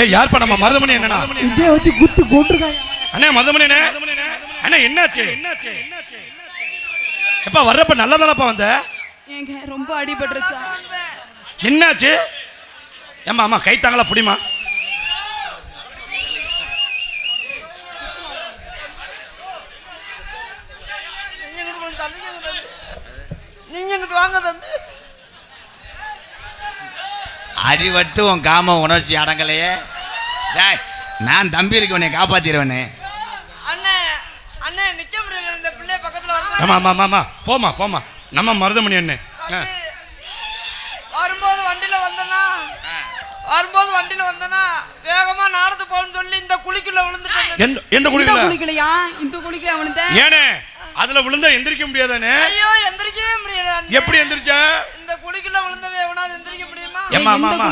ஏய் யார்ப்பா நம்ம மருதமணி என்னண்ணா இதே வச்சு குத்து கொண்டிருக்காங்க அண்ணே மருதமணி அண்ணே அண்ணே என்னாச்சு? என்னாச்சு எப்பா வர்றப்ப நல்லதானப்பா வந்த? ஏங்க ரொம்ப அடிபட்டுருச்சா? என்னாச்சு? ஏம்மா அம்மா கை தாங்களா புடிமா? அடிபட்டு உன் காம உணர்ச்சி அடங்கலையே. டேய் நான் தம்பி இருக்க உன்னை காப்பாத்திடுவேனே. அண்ணே அண்ணே நிக்க முடியல இந்த பிள்ளை பக்கத்துல வருது ஆமா ஆமா ஆமா, போமா போமா நம்ம மருதமணி அண்ணே ஆ. தம்பி, வரும்போது வண்டியில வந்தனா வரும்போது வண்டியில வந்தனா வேகமா நடந்து போகணும்னு சொல்லி இந்த குழிக்குள்ள விழுந்துட்டேன் எந்த எந்த இந்த குடிக்கல குளிக்கலையா? இந்த குளிக்கல அவனுந்த ஏனே அதுல விழுந்தா எந்திரிக்க முடியாதானே? ஐயோ எந்திரிக்கவே முடியல. எப்படி எந்திரிச்ச? இந்த குழிக்குள்ள முடியுமா ஏம்மா, அம்மா, அம்மா.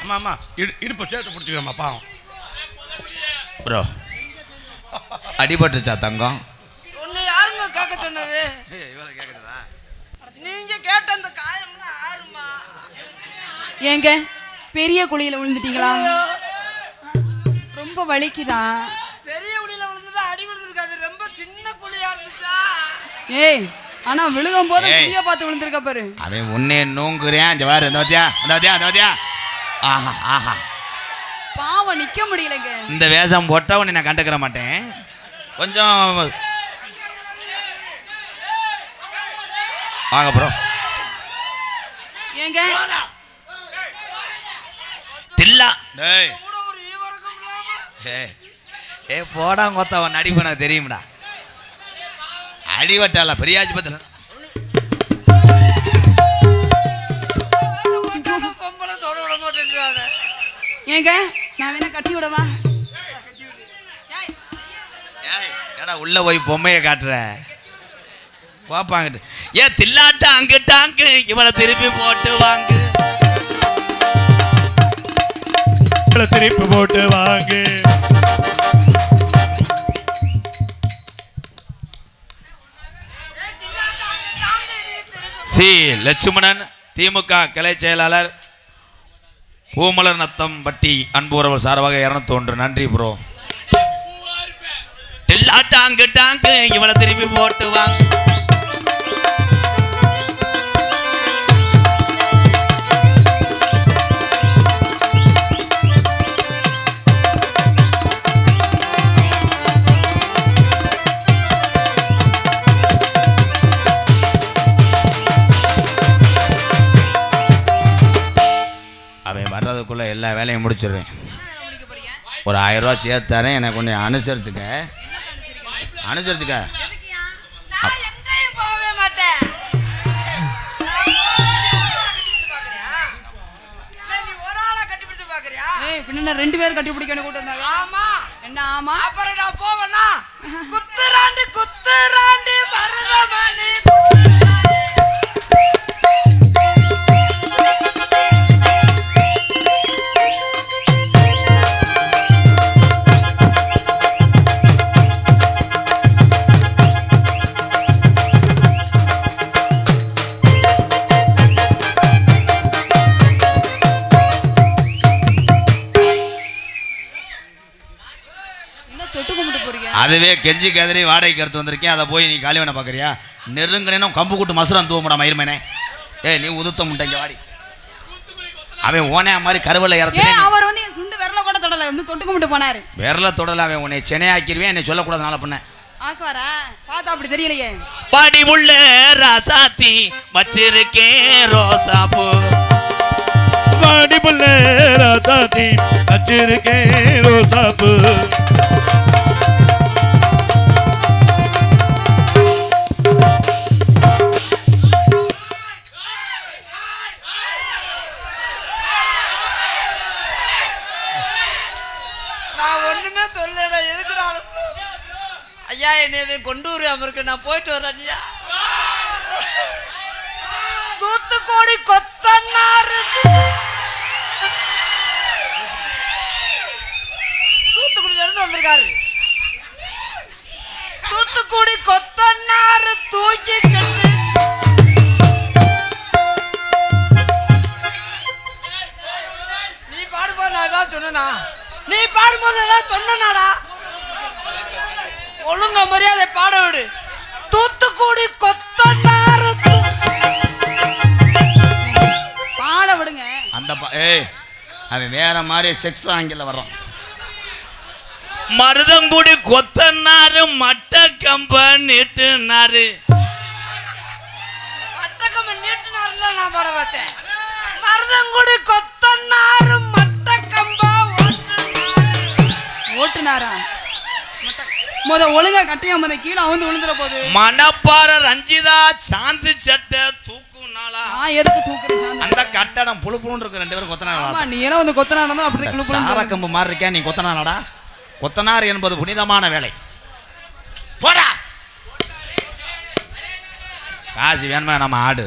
அம்மா அம்மா இடு- இடுப்பு சேர்த்து பிடிச்சிக்கிறேம்மா பாவம். ப்ரோ அடிபட்டுச்சா தங்கம்? உன்னை யாருங்க கேட்க சொன்னது? நீங்க கேட்ட அந்த காயம்லாம் ஆறுமா? ஏங்க பெரிய குழியில விழுந்துட்டீங்களா? ரொம்ப வலிக்குதா? பெரிய குழியில விழுந்தது அடி விழுந்திருக்காது. ரொம்ப சின்ன குழியா இருந்துச்சா? ஏய் ஆனா விழுகும் போது. குழிய பார்த்து விழுந்திருக்க பாரு. அவன் உன்னே நோங்குறேன். இந்த வத்தியா இந்த வத்தியா ஆஹா ஆஹா. பாவம் நிக்க முடியலங்க. இந்த வேஷம் போட்டா உன்னை நான் கண்டுக்கிற மாட்டேன். கொஞ்சம் வாங்க ப்ரோ ஏங்க? தில்லா. டேய். ஏ போடா கொத்தவன். நடிப்பு எனக்கு தெரியும்டா. அடிவட்டால பெரியாஜி பத்தில வேலை பொம்பளை தொட விட மாட்டேன்றானே ஏங்க நான் வேணா கட்டி விடவா? ஏடா உள்ள போய் பொம்மையை காட்டுற? பாப்பாங்கிட்டு ஏ தில்லாட்ட அங்கிட்டாங்கு இவளை திருப்பி போட்டு வாங்கு. இவளை திருப்பி போட்டு வாங்கு. சி. லட்சுமணன் திமுக கிளை செயலாளர் பூமலர் நத்தம் பட்டி அன்பு உறவு சார்பாக இரநூத்தி ஒன்று நன்றி ப்ரோ டில்லாட்டாங்கு டாங்கு இவளை திருப்பி போட்டுவாங்க வர்றதுக்குள்ள எல்லா வேலையும் முடிச்சிடுவேன் ஒரு ஆயிரம் ரூபா சேர்த்து தரேன். எனக்கு கொஞ்சம் அனுசரிச்சுக்க. அனுசரிச்சுக்க. நான் எங்கேயும் போகவே மாட்டேன். நீ ஒரு ஆளை கட்டிப்பிடிச்சு பாக்குறியா? ஏய் பின்ன ரெண்டு பேரும் கட்டி பிடிக்கணும் கூட்டம் இருந்தாங்க ஆமா. என்ன ஆமா? அப்புறம் நான் போவேனா? குத்துராண்டி குத்துராண்டி அதுவே கெஞ்சி கதறி வாடகைக்கு எடுத்து வந்திருக்கேன். அதை போய் நீ காலி வேணா பார்க்குறியா? நெருங்கினேனும் கம்பு கூட்டு மசுரம் தூவமுடா மயிருமேனே. ஏய் நீ உதுத்த முட்டைங்க வாடி. அவன் ஓனே மாதிரி கருவலை இறத்து அவர் வந்து என் சுண்டு விரல கூட தொடல வந்து தொட்டு கும்பிட்டு போனாரு. விரல தொடல அவன் உன்னை சென்னையாக்கிருவேன் என்னை சொல்லக்கூடாதுனால பண்ண. ஆக்குவாரா? பார்த்தா அப்படி தெரியலையே. பாடி உள்ள ராசாத்தி வச்சிருக்கேன் ரோசா பூ. வாடி புள்ள ராசாத்தி வச்சிருக்கேன் ரோசாப்பு ஐயா என்னை கொண்டு வராம இருக்கு. நான் போயிட்டு வரேன் ஐயா. தூத்துக்குடி கொத்தனாரு தூத்துக்குடியில இருந்து வந்திருக்காரு. தூத்துக்குடி கொத்தனாரு தூக்கி கட்டு. நீ பாடு நான் ஏதாவது சொன்னா நீ பாடும்போது ஏதாவது சொன்னாடா ஒழுங்க மரியாதை பாட விடு. தூத்துக்குடி கொத்தனார் பாட விடுங்க. அந்த ஏய் அவன் வேற மாதிரி செக்ஸ் ஆங்கில வர்றான். மருதங்குடி கொத்தனாரு மட்ட கம்ப நீட்டுனாரு. மட்டக்கம்ம நீட்டினார்ல நான் பாட மாட்டேன். மருதங்குடி கொத்தனார் மட்டக்கம்பா ஓட்டுனாரு. ஓட்டுனாரா? மொட்டை- முத ஒழுங்கா கட்டியா முத கீழே வந்து விழுந்துற போகுது மணப்பாற ரஞ்சிதா சாந்து சட்டை தூக்குனாளா நான் எதுக்கு தூக்குறேன் அந்த கட்டடம் புழு புழுன்னு இருக்கு ரெண்டு பேரும் ஆமா கொத்தனார் நீ எல்லாம் வந்து கொத்தனார் தான் அப்படி கிளு சாரக்கம்பு மாதிரி இருக்கேன் நீ கொத்தனாரடா கொத்தனார் என்பது புனிதமான வேலை. போடா! காசு வேணுமா நம்ம ஆடு?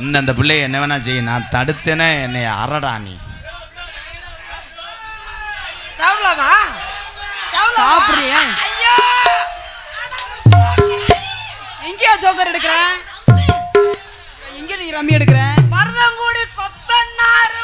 இன்னும் அந்த பிள்ளைய என்ன வேணா செய்ய நான் தடுத்தேனே என்னை அரடா நீ. சாப்பிடுறியா? ஐயோ! எங்கேயா ஜோக்கர் எடுக்கிற? எங்க நீ ரம்மி எடுக்கிற? மருதங்குடி கொத்தனார்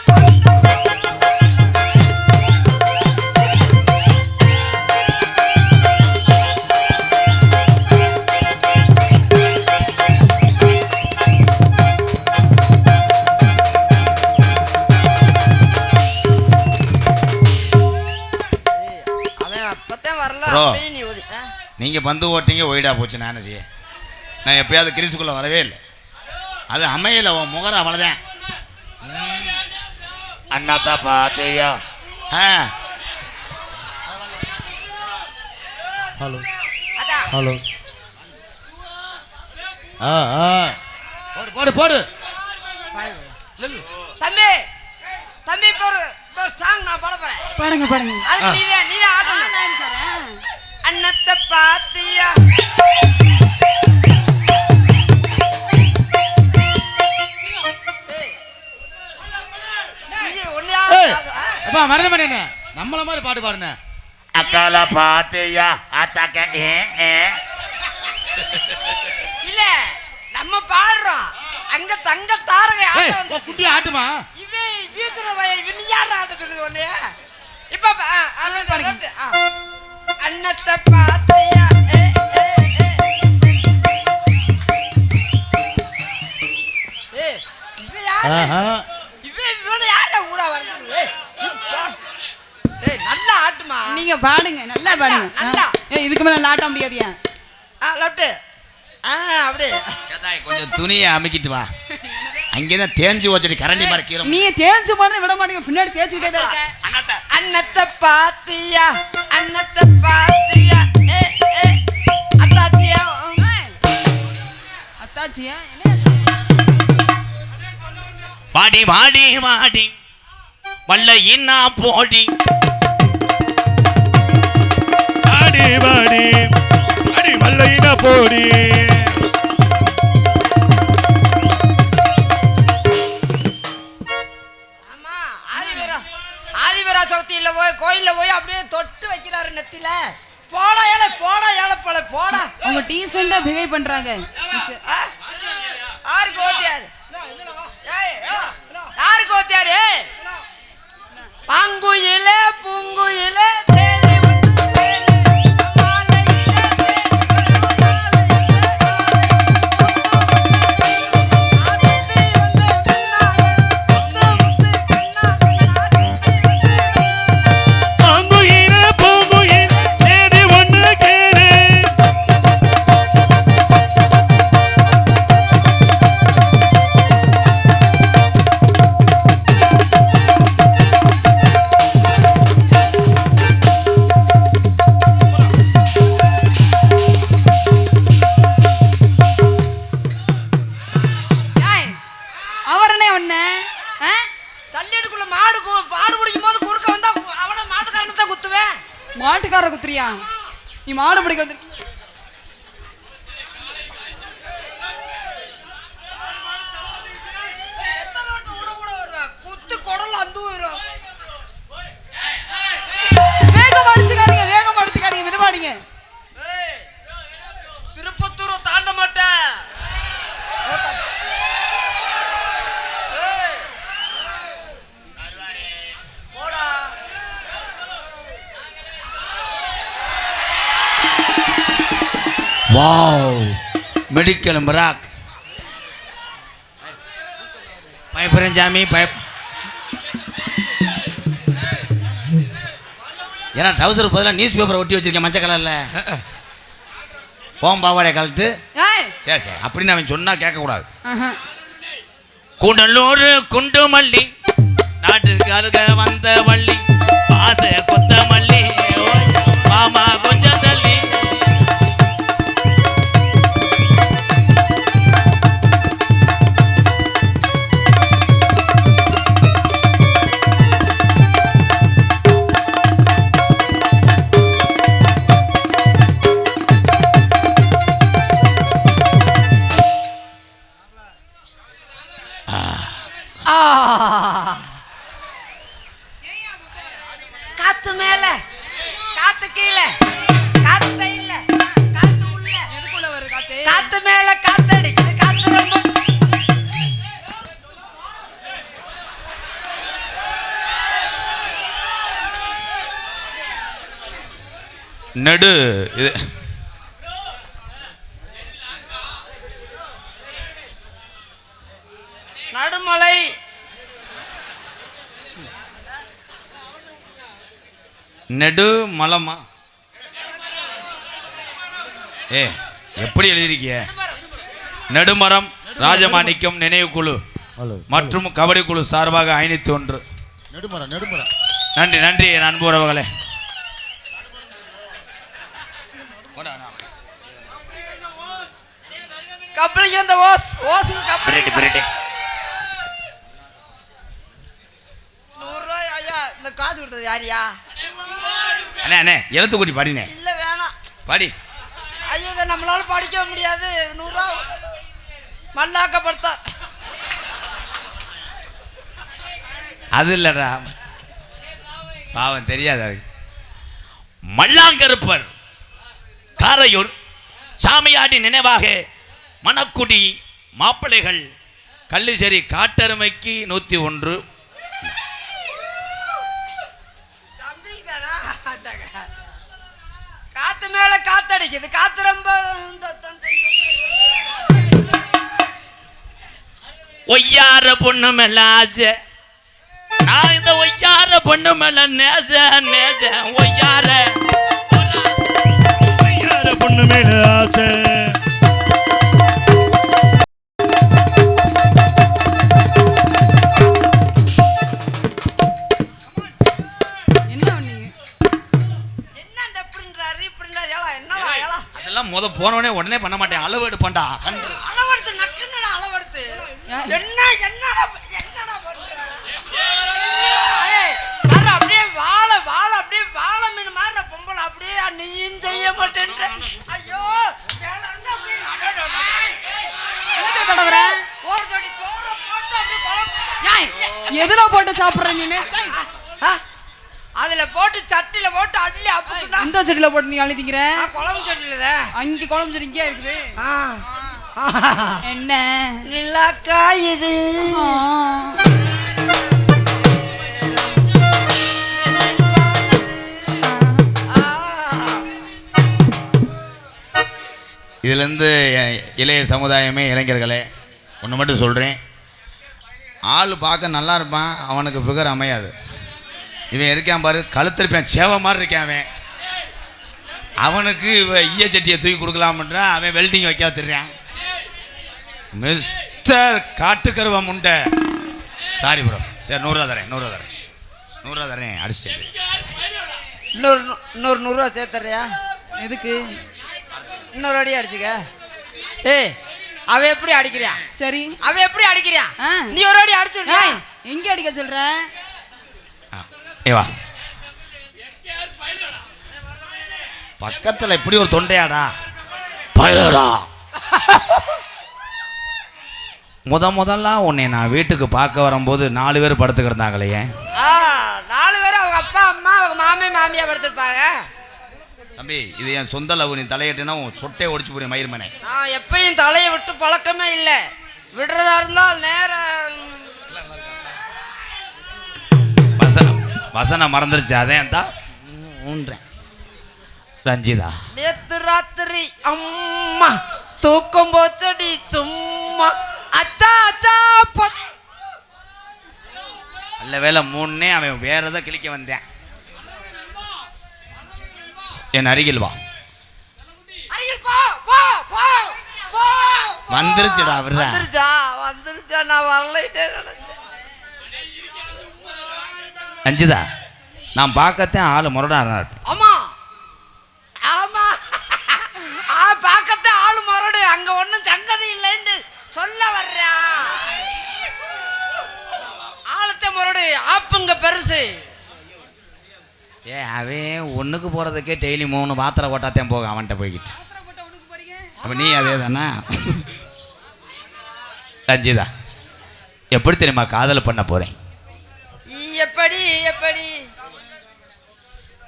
நீங்கள் பந்து ஓட்டிங்க ஒய்டா போச்சு நான் செய்ய? நான் எப்பயாவது கிரிசுக்குள்ளே வரவே இல்லை. அது அமையல உன் முகரம் அவ்வளோதான் அண்ணாத்தா பாத்தையா? ஆ. ஹலோ. ஹலோ. ஆ ஆ. போடு போடு போடு. தம்பி தம்பி இப்போ ஒரு இப்போ ஒரு சாங் நான் பாட போறேன். பாடுங்க பாடுங்க. அது பாத்தியா மறந்து என்ன. நம்மள மாதிரி பாட்டு பாடுன. அக்கால பாத்தையா? ஏ இல்ல நம்ம பாடுறோம். அங்க தங்க தாரகை ஆட்ட ஏய் வந்து குட்டி ஆட்டுமா? இவன் வீசுற வய இவன் யார் ஆட்ட சொல்லுது ஒண்ணையா இப்ப. அன்னத்தை பாத்தியா ஏ, ஏ, ஏ. ஏய், இவன் யாரு? ஆஹா. இவன் இவனை யாரா? கூட வரணும் ஏய், இவன் பா- ஏய், நல்லா ஆட்டுமா? நீங்க பாடுங்க நல்லா பாடுங்க. இதுக்கு மேல நாட்ட முடியாதியா ஆ லெஃப்ட் ஆ அப்படியே. ஏதாய், கொஞ்சம் துணியை அமுக்கிட்டு வா. அங்கேதான் தேஞ்சு வச்சுட்டு கரண்டி மாதிரி நீ தேஞ்சு போனதை விட மாட்டீங்க. பின்னாடி தேய்ச்சிக்கிட்டே தான் இருக்க. அன்னத்தை பாத்தியா? அன்னத்தை பாத்தியா? ஏ ஏ அத்தாச்சியா? அத்தாச்சியா? என்ன வாடி வாடி வாடி. வல்ல இன்னா போடி. ஆடி பாடி அடி மல்லையின போடி. மிராக் பயப்படுறேன் சாமி பய ஏன்னா டவுசர் பதிலாக நியூஸ் பேப்பரை ஒட்டி வச்சிருக்கேன் மஞ்சள் கலரில். போம் பாவாடைய கலட்டு சரி சரி. அப்படின்னு அவன் சொன்னா கேட்கக்கூடாது. கூடலூர் குண்டு மல்லி நாட்டிற்கு அருக வந்த வள்ளி பாச கொத்த மல்லி மாமா கொஞ்சம் நெடு. இது. நடுமலை. நெடு மலமா ஏ எப்படி எழுதியிருக்கிய? நெடுமரம் ராஜமாணிக்கம் நினைவு குழு மற்றும் கபடி குழு சார்பாக ஐநூத்தி ஒன்று. நெடுமரம் நெடுமரம். நன்றி நன்றி என் அன்பு கப்பலுக்கு இந்த ஓஸ் ஓஸுக்கு கப்பல் நூறு ரூபாய் ஐயா இந்த காசு கொடுத்தது யாரியா? அண்ணே அண்ணே எழுத்துக்குடி பாடினே. இல்ல வேணாம். பாடி. ஐயோ இதை நம்மளால படிக்க முடியாது. நூறுரூவா மண்ணாக்கப்படுத்த. அது இல்லடா. பாவம் தெரியாது அது. மல்லாங்கருப்பர் காரையூர் சாமியாடி நினைவாக மணக்குடி மாப்பிள்ளைகள் கள்ளுசேரி காட்டெருமைக்கு நூற்றி ஒன்று. காத்து மேல காத்தடிக்குது காத்து ரொம்ப ஒய்யார பொண்ணு மேல ஆசை. நான் இந்த ஒய்யார பொண்ணு மேல நேச நேச ஒய்யார. முத போனவனே உடனே பண்ண மாட்டேன். அளவு எடுப்பேன்டா கன்று அளவெடுத்து நக்குன்னடா அளவெடுத்து. என்ன என்னடா என்னடா பண்ற? பாரு, அப்படியே வாழை வாழை அப்படியே வாழை மீன் மாதிரி பொம்பளை அப்படியே நீயும் செய்ய மாட்டேன்ற. ஐயோ மேல அப்படியே ஒரு தொடி சோற போட்டு அப்படியே எதுல போட்டு சாப்பிடுற போட்டு சட்டில போட்டு அள்ளி அப்புக்குனா எந்த செடியில போட்டு நீ அழுதிக்கிற? குழம்பு சட்டில அங்க குழம்பு செடி இங்கே இருக்குது என்ன? நிலாக்கா இது. இதுலேருந்து இளைய சமுதாயமே இளைஞர்களே ஒன்று மட்டும் சொல்கிறேன் ஆள் பார்க்க நல்லா இருப்பான் அவனுக்கு ஃபிகர் அமையாது. இவன் இருக்கான் பாரு கழுத்திருப்பான் சேவை மாதிரி இருக்கான் அவன். அவனுக்கு இவ ஈய சட்டியை தூக்கி கொடுக்கலாம்ன்றான் அவன் வெல்டிங் வைக்க தெரியான் மிஸ்டர் காட்டுக்கருவ முண்டை. சாரி ப்ரோ சரி நூறுரூவா தரேன் நூறுரூவா தரேன். நூறுரூவா தரேன் அடிச்சிட்டேன். இன்னொரு இன்னொரு நூறுரூவா சேர்த்துறியா எதுக்கு? இன்னொரு அடி அடிச்சுக்க. ஏய் அவ எப்படி அடிக்கிறியா? சரி. அவ எப்படி அடிக்கிறியா. நீ ஒரு அடி அடிச்சு எங்க அடிக்க சொல்ற? வா. பக்கத்துல இப்படி ஒரு தொண்டையாடா. பயிரடா முத முதல்ல உன்னை நான் வீட்டுக்கு பார்க்க வரும்போது நாலு பேர் படுத்து கிடந்தாங்களே ஏன் ஆ நாலு பேரும் அவங்க அப்பா அம்மா அவங்க மாமே மாமியா படுத்திருப்பாங்க. தம்பி இது என் சொந்த லவ் நீ தலையிட்டுனா உன் சொட்டை ஒடிச்சு போறேன் மயிர்மனே. நான் எப்பயும் தலையை விட்டு பழக்கமே இல்லை. விடுறதா இருந்தால் நேரம் வசனம் மறந்துருச்சு அதே தான். ஊன்றேன். ரஞ்சிதா. நேத்து ராத்திரி அம்மா தூக்கம் போச்சடி சும்மா அச்சா அச்சா நல்ல வேலை மூணுனே அவன் வேற ஏதோ கிளிக்க வந்தேன். என் அருகில் வா. வந்துருச்சுடா. வந்துருச்சா வந்துருச்சா நான் வரலைட்டே நினைச்சேன். ரஞ்சிதா நான் பார்க்கத்தான் ஆள் முரடா ஆமா. ஆமா. ஆ பார்க்கத்தே ஆளு மறுடு அங்க ஒண்ணும் சங்கதி இல்லைன்னு சொல்ல வர்றா. ஆளத்தை மறுடு ஆப்புங்க பெருசு. ஏ அவன் ஒண்ணுக்கு போறதுக்கே டெய்லி மூணு பாத்திரம் போட்டாத்தான் போக அவன்கிட்ட போய்கிட்டு அப்ப நீ அதே தானா? ரஞ்சிதா எப்படி தெரியுமா காதல் பண்ண போறேன் எப்படி எப்படி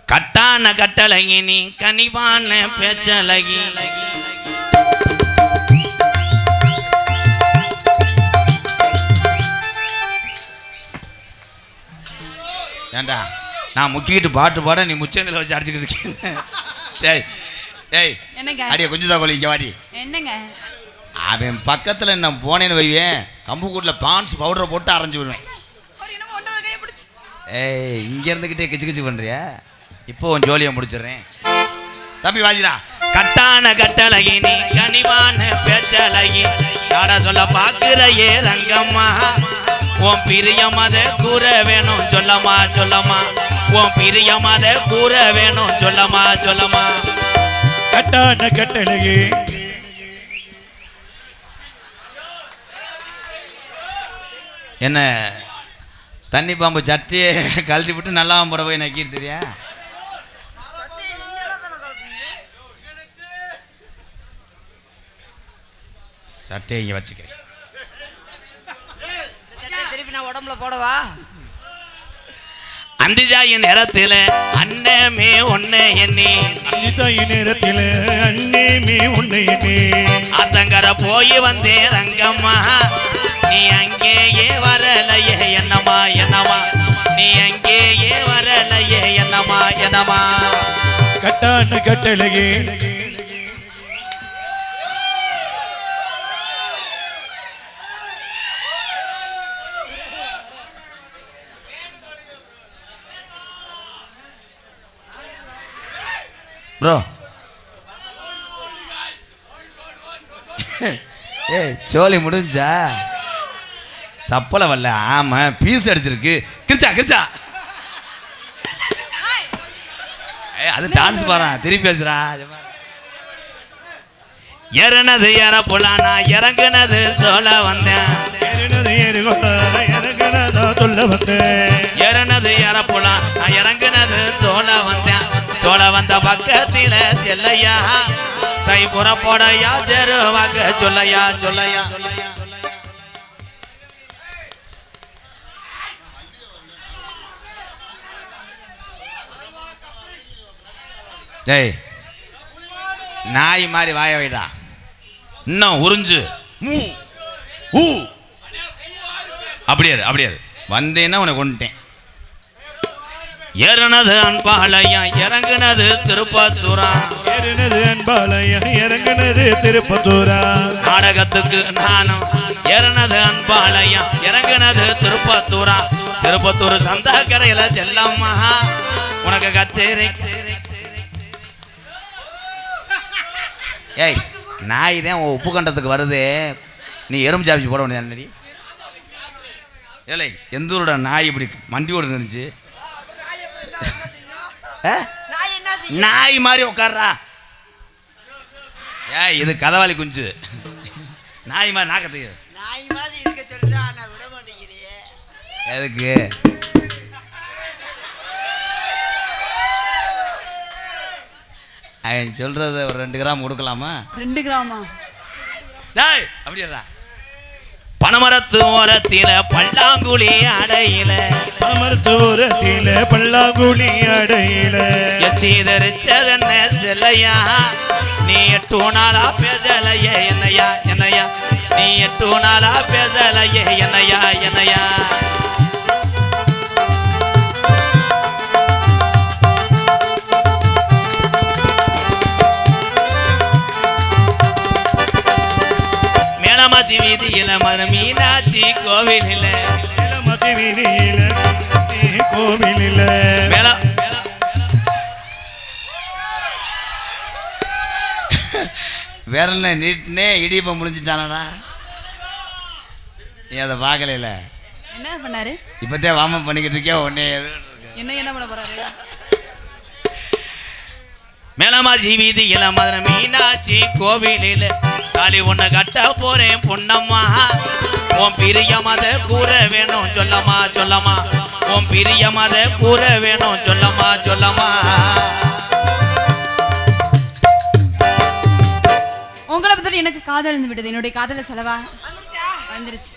கட்டான கட்டழகி நீ கனிவான பேச்சழகி ஏண்டா நான் முக்கிக்கிட்டு பாட்டு பாட நீ முச்சந்தில் வச்சு அடிச்சுக்கிட்டு இருக்கேன் டேய் என்னங்க? அடியே கொஞ்சம் தான் இங்கே வாடி. என்னங்க? அவன் பக்கத்தில் நான் போனேன்னு வைவேன் கம்பு கூட்டில் பான்ஸ் பவுடரை போட்டு அரைஞ்சு விடுவேன். ஏய் இங்கே இருந்துக்கிட்டே கிச்சு கிச்சு பண்ணுறியா இப்போ உன் ஜோலியை முடிச்சிடுறேன். தம்பி வாஜிடா கட்டான கட்டழகி நீ கனிவான பேச்சழகி நாடா சொல்ல பார்க்கிறையே ரங்கம்மா. உன் பிரியம் அதை கூற வேணும் சொல்லம்மா சொல்லம்மா உன் பிரியம் அதை கூற வேணும் சொல்லம்மா சொல்லம்மா கட்டான கட்டழகி என்ன தண்ணி பாம்பு சட்டியை கழட்டி விட்டு நல்லா போட போய் நக்கிட்டு தெரியா சட்டையை இங்கே வச்சுக்கிறேன். திருப்பி நான் உடம்புல போடவா? அந்திஜாயின் நேரத்தில் அண்ணமே ஒன்று எண்ணி. நேரத்தில் அண்ணேமே உன்னையமே அத்தங்கர போய் வந்தே ரங்கம்மா. நீ அங்கேயே வரலையே என்னம்மா என்னம்மா. நீ அங்கேயே வரலையே என்னம்மா என்னம்மா. கட்டான கட்டழகி ப்ரோ ஏய் சோலி முடிஞ்சா? சப்பலை வரல. ஆமா பீஸ் அடிச்சிருக்கு. கிரிச்சா கிரிச்சா. அது டான்ஸ் பாரு திருப்பி பேசுறா. ஏறனது ஏற புலானா இறங்குனது சொல்ல வந்தேன். இறங்குனதா சொல்ல ஏற புலாம் நான் இறங்குனது சோழ வந்தேன். சோழ வந்த பக்கத்தில செல்லையா? தை புறப்படையா செருவாங்க சொல்லையா சொல்லையா? டேய் நாய் மாதிரி வாய வைடா. இன்னும் உறிஞ்சு. ஊ. அப்படியே இரு, அப்படியே இரு. வந்தேன்னா உன்னை கொண்டுட்டேன். ஏறினது அன்பாலயம் இறங்குனது திருப்பத்தூரா. ஏறினது அன்பாலயம் இறங்குனது திருப்பத்தூரா. நாடகத்துக்கு நானும் ஏறினது அன்பாலயம் இறங்குனது திருப்பத்தூரா. திருப்பத்தூர் சந்தா கடையில செல்லம்மா உனக்கு கத்தேரி ஏய் நாய் தான் உன் உப்பு கண்டத்துக்கு வருது. நீ எறும்பு சாப்பிச்சு போட வேண்டியது ஏலை எந்த நாய் இப்படி மண்டி ஓடு இருந்துச்சு ஆ? நான் என்ன செய்ய? நாய் மாதிரி உட்கார்றா. ஏய் இது கதவாளி குஞ்சு. நாய் மாதிரி நாக்கத்துக்கு நாய் மாதிரி இருக்க சொல்றா நான் விட மாட்டேங்கிறியே. எதுக்கு? அவன் சொல்றத ஒரு ரெண்டு கிராம் கொடுக்கலாமா? ரெண்டு கிராமா? டேய் அப்படியா பனமரத்து ஓரத்தில பல்லாங்குழி அடையில அமர் தூரத்தில பல்லாங்குழி அடையில. சீதரிச்சதென்ன செல்லையா நீ எட்டு நாளா பேசலையே என்னையா என்னையா? நீ எட்டு நாளா பேசலையே என்னையா என்னையா? மேலமாச்சி வீதியில மரமீனாச்சி கோவிலில். மேலமாச்சி வீதியில கோவிலில். மேல. விரல நீட்டினே இடியப்பம் முடிஞ்சிட்டானடா நீ அதை பார்க்கல என்ன பண்ணாரு? இப்போத்தே வாமம் பண்ணிக்கிட்டு இருக்கியா உடனே என்ன என்ன பண்ண போறாரு? மேலமாச்சி வீதியில மதுரை மீனாட்சி கோவிலில். தாலி ஒண்ணு கட்ட போறேன் பொன்னம்மா. உன் பிரிய மத கூற வேணும் சொல்லம்மா சொல்லம்மா. உன் பிரியமத கூற வேணும். சொல்லம்மா சொல்லம்மா. உங்களை பத்தி எனக்கு காதல் இருந்து விடுது என்னுடைய காதல செலவா? வந்துருச்சு.